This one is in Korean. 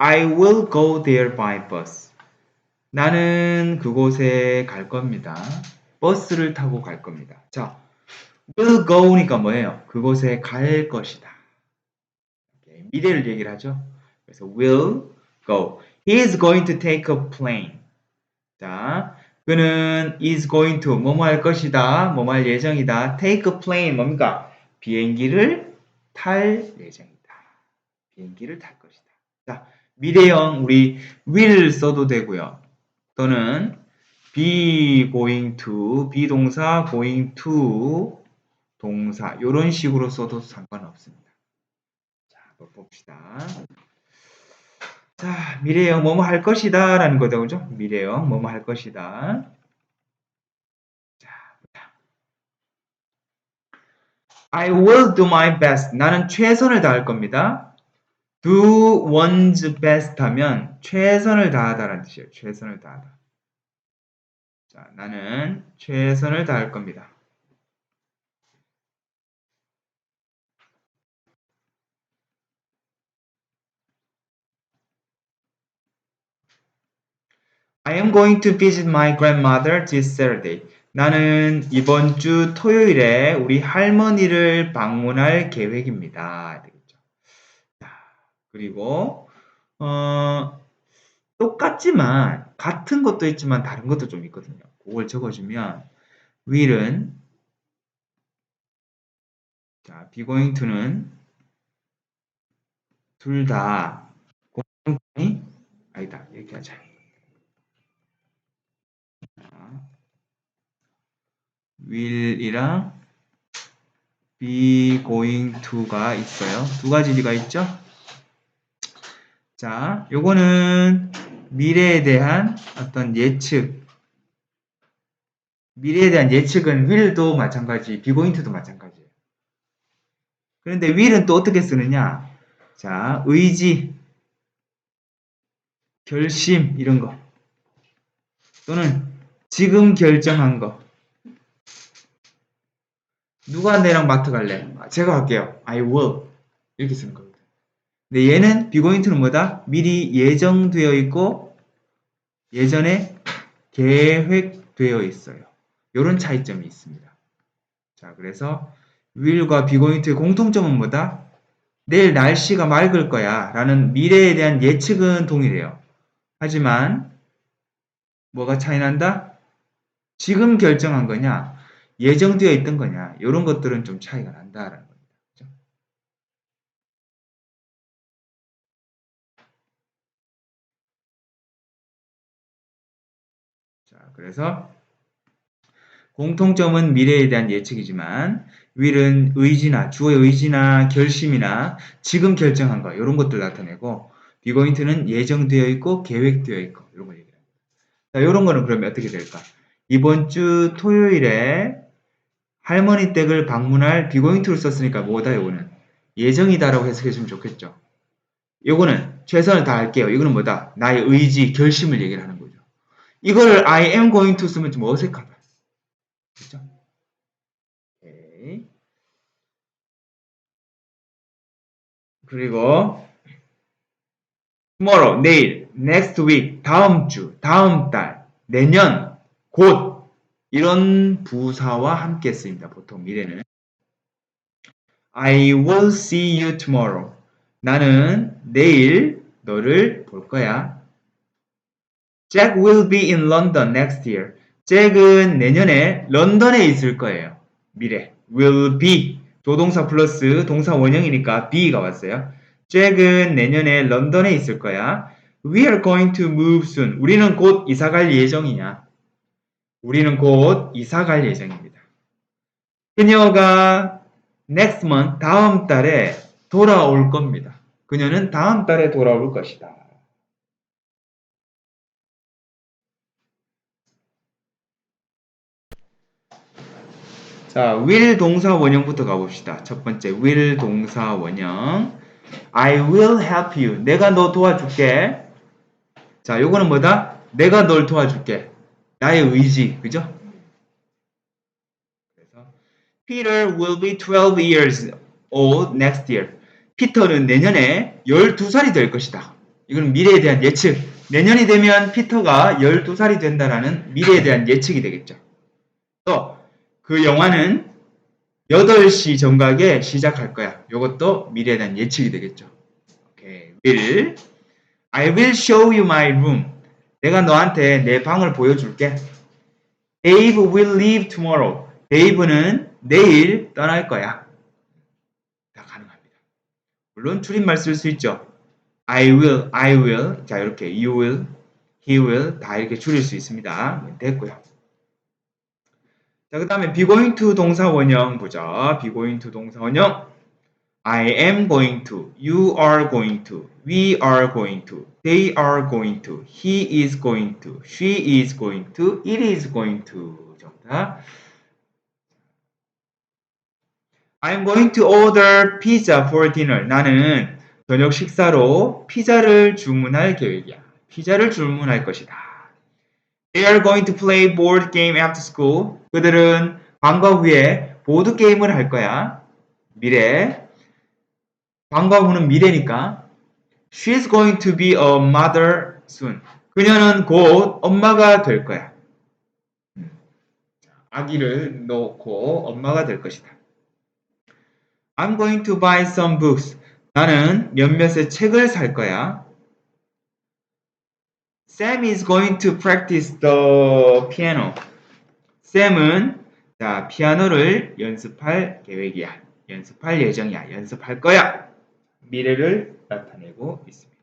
I will go there by bus. 나는 그곳에 갈 겁니다. 버스를 타고 갈 겁니다. 자, will go니까 뭐예요? 그곳에 갈 것이다. 미래를 얘기를 하죠. 그래서 will go. He is going to take a plane. 자, 그는 is going to 뭐뭐 할 것이다. 뭐뭐 할 예정이다. take a plane 뭡니까? 비행기를 탈 예정이다. 비행기를 탈 것이다. 자, 미래형 우리 will 써도 되고요. 또는 be going to 비동사 going to 동사 이런 식으로 써도 상관없습니다. 자, 봅시다. 자, 미래형 뭐뭐 할 것이다 라는 거죠. 그죠? 미래형 뭐뭐 할 것이다. 자. I will do my best. 나는 최선을 다할 겁니다. Do one's best 하면 최선을 다하다라는 뜻이에요. 최선을 다하다. 자, 나는 최선을 다할 겁니다. I am going to visit my grandmother this Saturday. 나는 이번 주 토요일에 우리 할머니를 방문할 계획입니다. 그리고 어, 똑같지만 같은 것도 있지만 다른 것도 좀 있거든요. 그걸 적어주면 will은 자, be going to는 둘 다 공통이 아니다. 이렇게 하자. will이랑 be going to가 있어요. 두 가지 리가 있죠? 자, 요거는 미래에 대한 어떤 예측. 미래에 대한 예측은 will도 마찬가지, to도 마찬가지예요. 그런데 will은 또 어떻게 쓰느냐? 자, 의지, 결심, 이런 거. 또는 지금 결정한 거. 누가 내랑 마트 갈래? 아, 제가 갈게요. I will. 이렇게 쓰는 겁니다. 근데 얘는 비고인트는 뭐다? 미리 예정되어 있고 예전에 계획되어 있어요. 이런 차이점이 있습니다. 자, 그래서 will과 비고인트의 공통점은 뭐다? 내일 날씨가 맑을 거야 라는 미래에 대한 예측은 동일해요. 하지만 뭐가 차이 난다? 지금 결정한 거냐? 예정되어 있던 거냐 이런 것들은 좀 차이가 난다라는 자, 그래서 공통점은 미래에 대한 예측이지만 will은 의지나 주어의 의지나 결심이나 지금 결정한 거 이런 것들 나타내고 비고인트는 예정되어 있고 계획되어 있고 이런 걸 얘기합니다. 자, 이런 거는 그러면 어떻게 될까? 이번 주 토요일에 할머니 댁을 방문할 비고잉투를 썼으니까 뭐다 요거는 예정이다라고 해석해 주면 좋겠죠. 요거는 최선을 다할게요. 이거는 뭐다? 나의 의지, 결심을 얘기를 하는 거죠. 이걸 I am going to 쓰면 좀 어색하다. 그렇죠? 오케이. 그리고 tomorrow, 내일, next week, 다음 주, 다음 달, 내년, 곧 이런 부사와 함께 쓰입니다. 보통 미래는 I will see you tomorrow. 나는 내일 너를 볼 거야. Jack will be in London next year. 잭은 내년에 런던에 있을 거예요. 미래. will be. 조동사 플러스 동사 원형이니까 be가 왔어요. 잭은 내년에 런던에 있을 거야. We are going to move soon. 우리는 곧 이사 갈 예정이냐. 우리는 곧 이사 갈 예정입니다. 그녀가 next month 다음 달에 돌아올 겁니다. 그녀는 다음 달에 돌아올 것이다. 자, will 동사 원형부터 가봅시다. 첫 번째, will 동사 원형. I will help you. 내가 너 도와줄게. 자, 요거는 뭐다? 내가 널 도와줄게. 나의 의지, 그죠? 그래서 Peter will be 12 years old next year. 피터는 내년에 12살이 될 것이다. 이건 미래에 대한 예측. 내년이 되면 피터가 12살이 된다라는 미래에 대한 예측이 되겠죠. 또 그 영화는 8시 정각에 시작할 거야. 이것도 미래에 대한 예측이 되겠죠. 오케이. will I will show you my room. 내가 너한테 내 방을 보여줄게. Dave will leave tomorrow. 데이브는 내일 떠날 거야. 다 가능합니다. 물론 줄임말 쓸 수 있죠. I will, I will. 자, 이렇게 you will, he will 다 이렇게 줄일 수 있습니다. 됐고요. 자, 그 다음에 be going to 동사 원형 보자. be going to 동사 원형. I am going to, you are going to, we are going to, they are going to, he is going to, she is going to, it is going to 정답. I'm going to order pizza for dinner. 나는 저녁 식사로 피자를 주문할 계획이야. 피자를 주문할 것이다. They are going to play board game after school. 그들은 방과 후에 보드 게임을 할 거야. 미래. 방과 후는 미래니까. She's going to be a mother soon. 그녀는 곧 엄마가 될 거야. 음. 아기를 놓고 엄마가 될 것이다. I'm going to buy some books. 나는 몇몇의 책을 살 거야. Sam is going to practice the piano. 샘은 자, 피아노를 연습할 계획이야. 연습할 예정이야. 연습할 거야. 미래를 나타내고 있습니다.